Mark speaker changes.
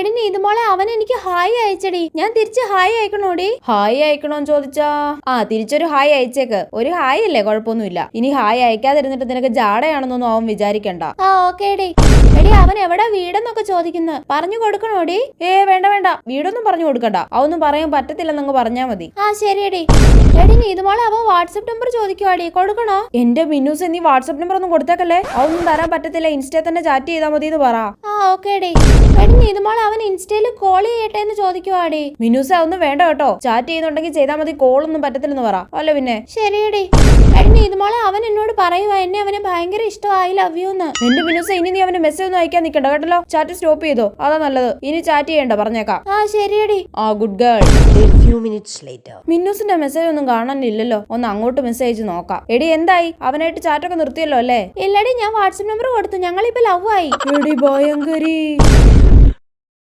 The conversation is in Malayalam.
Speaker 1: എടി നീതുമോളെ അവൻ എനിക്ക് ഹായ് അയച്ചടി. ഞാൻ തിരിച്ച് ഹായ് അയക്കണോടി?
Speaker 2: ഹായ് അയക്കണോന്ന് ചോദിച്ചാ? ആ തിരിച്ചൊരു ഹായ് അയച്ചേക്ക്. ഒരു ഹായ് അല്ലേ കുഴപ്പമൊന്നുമില്ല. ഇനി ഹായ് അയക്കാതിരുന്നിട്ട് നിനക്ക് ജാടയാണെന്നൊന്നും അവൻ വിചാരിക്കണ്ട.
Speaker 1: ആ ഓക്കേടി. എടി അവൻ എവിടെ വീടെന്നൊക്കെ ചോദിക്കുന്നു. പറഞ്ഞു കൊടുക്കണോടി?
Speaker 2: ഏ വേണ്ട വേണ്ട. വീടൊന്നും പറഞ്ഞു കൊടുക്കണ്ട. അതൊന്നും പറയാൻ പറ്റത്തില്ലെന്നങ്ങ് പറഞ്ഞാ മതി.
Speaker 1: ആ ശരിയടി. എടി നീ നീതുമോളെ അവൻ വാട്സപ്പ് നമ്പർ ചോദിക്കുവാടി. കൊടുക്കണോ?
Speaker 2: എന്റെ മിന്നൂസ് നീ വാട്സപ്പ് നമ്പർ ഒന്നും കൊടുത്തേക്കല്ലേ? അതൊന്നും തരാൻ പറ്റത്തില്ല. ഇൻസ്റ്റയിൽ തന്നെ ചാറ്റ് ചെയ്താൽ മതി എന്ന് പറ.
Speaker 1: ആ ഓക്കേടി എടി നീതുമോൾ അവൻ ഇൻസ്റ്റയിൽ കോൾ ചെയ്യട്ടെ എന്ന് ചോദിക്കുവാടേ.
Speaker 2: മിനുസ ഒന്നും വേണ്ട കേട്ടോ. ചാറ്റ് ചെയ്യുന്നുണ്ടെങ്കിൽ ചെയ്താൽ മതി കോളൊന്നും പറ്റത്തില്ലെന്ന് പറ. അല്ല പിന്നെ.
Speaker 1: ശരിയടി. അവൻ എന്നോട് പറയുവാ എന്നെ അവന് ഭയങ്കര ഇഷ്ടമായി ലവ് യു എന്ന്
Speaker 2: എന്റെ മിന്നൂസ് ഇനി നീ അവന്റെ മെസ്സേജ് ഒന്നും അയക്കാൻ നിൽക്കണ്ട കേട്ടല്ലോ? ചാറ്റ് സ്റ്റോപ്പ് ചെയ്തോ? അതാ നല്ലത്. ഇനി ചാറ്റ് ചെയ്യണ്ട പറഞ്ഞേക്കാം.
Speaker 1: ആ ശരിയടി.
Speaker 2: ആ ഗുഡ് ഗേൾ
Speaker 3: മിന്നുസിന്റെ few minutes later.
Speaker 2: മിന്നൂസിന്റെ മെസ്സേജ് ഒന്നും കാണാനില്ലല്ലോ. ഒന്ന് അങ്ങോട്ട് മെസ്സേജ് നോക്കാം. എടി എന്തായി? അവനായിട്ട് ചാറ്റൊക്കെ നിർത്തിയല്ലോ അല്ലേ?
Speaker 1: ഇല്ലടി ഞാൻ വാട്സപ്പ് നമ്പർ കൊടുത്തു. ഞങ്ങളിപ്പോ ലവ് ആയി.
Speaker 2: എടി ഭയങ്കരി.